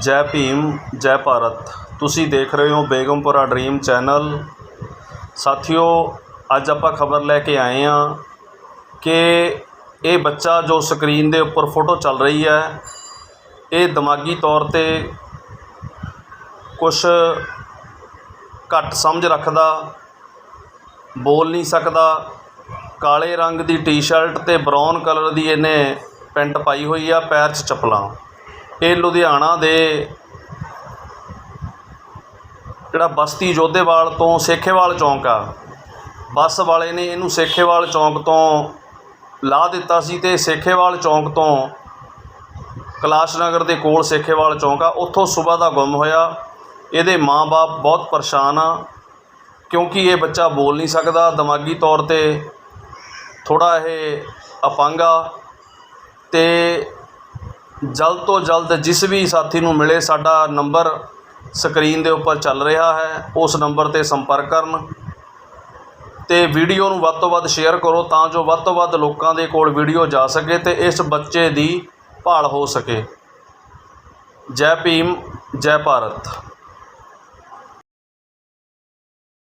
ਜੈ ਭੀਮ, ਜੈ ਭਾਰਤ। ਤੁਸੀਂ ਦੇਖ ਰਹੇ ਹੋ ਬੇਗਮਪੁਰਾ ਡ੍ਰੀਮ ਚੈਨਲ ਸਾਥੀਓ, ਅੱਜ ਆਪਾਂ ਖਬਰ ਲੈ ਕੇ ਆਏ ਹਾਂ ਕਿ ਇਹ ਬੱਚਾ ਜੋ ਸਕਰੀਨ ਦੇ ਉੱਪਰ ਫੋਟੋ ਚੱਲ ਰਹੀ ਹੈ, ਇਹ ਦਿਮਾਗੀ ਤੌਰ ਤੇ ਕੁਝ ਘੱਟ ਸਮਝ ਰੱਖਦਾ, ਬੋਲ ਨਹੀਂ ਸਕਦਾ। ਕਾਲੇ ਰੰਗ ਦੀ ਟੀ-ਸ਼ਰਟ ਤੇ ਬਰਾਊਨ ਕਲਰ ਦੀ ਇਹਨੇ ਪੈਂਟ ਪਾਈ ਹੋਈ ਆ, ਪੈਰ 'ਚ ਚੱਪਲਾਂ। ਇਹ ਲੁਧਿਆਣਾ ਦੇ ਜਿਹੜਾ ਬਸਤੀ ਜੋਧੇਵਾਲ ਤੋਂ ਸੇਖੇਵਾਲ ਚੌਂਕ ਆ, ਬੱਸ ਵਾਲੇ ਨੇ ਇਹਨੂੰ ਸੇਖੇਵਾਲ ਚੌਂਕ ਤੋਂ ਲਾ ਦਿੱਤਾ ਸੀ ਤੇ ਸੇਖੇਵਾਲ ਚੌਂਕ ਤੋਂ ਕੈਲਾਸ਼ ਨਗਰ ਦੇ ਕੋਲ ਸੇਖੇਵਾਲ ਚੌਂਕ ਆ, ਉੱਥੋਂ ਸਵੇਰ ਦਾ ਗੁੰਮ ਹੋਇਆ। ਇਹਦੇ ਮਾਂ-ਬਾਪ ਬਹੁਤ ਪਰੇਸ਼ਾਨ ਆ, ਕਿਉਂਕਿ ਇਹ ਬੱਚਾ ਬੋਲ ਨਹੀਂ ਸਕਦਾ। ਦਿਮਾਗੀ ਤੌਰ ਤੇ ਥੋੜ੍ਹਾ ਇਹ ਅਪੰਗ ਆ ਅਤੇ ਜਲਦ ਤੋਂ ਜਲਦ ਜਿਸ ਵੀ ਸਾਥੀ ਨੂੰ ਮਿਲੇ, ਸਾਡਾ ਨੰਬਰ ਸਕਰੀਨ ਦੇ ਉੱਪਰ ਚੱਲ ਰਿਹਾ ਹੈ, ਉਸ ਨੰਬਰ ਤੇ ਸੰਪਰਕ ਕਰਨ ਅਤੇ ਵੀਡੀਓ ਨੂੰ ਵੱਧ ਤੋਂ ਵੱਧ ਸ਼ੇਅਰ ਕਰੋ ਤਾਂ ਜੋ ਵੱਧ ਤੋਂ ਵੱਧ ਲੋਕਾਂ ਦੇ ਕੋਲ ਵੀਡੀਓ ਜਾ ਸਕੇ ਅਤੇ ਇਸ ਬੱਚੇ ਦੀ ਭਾਲ ਹੋ ਸਕੇ। ਜੈ ਭੀਮ, ਜੈ ਭਾਰਤ।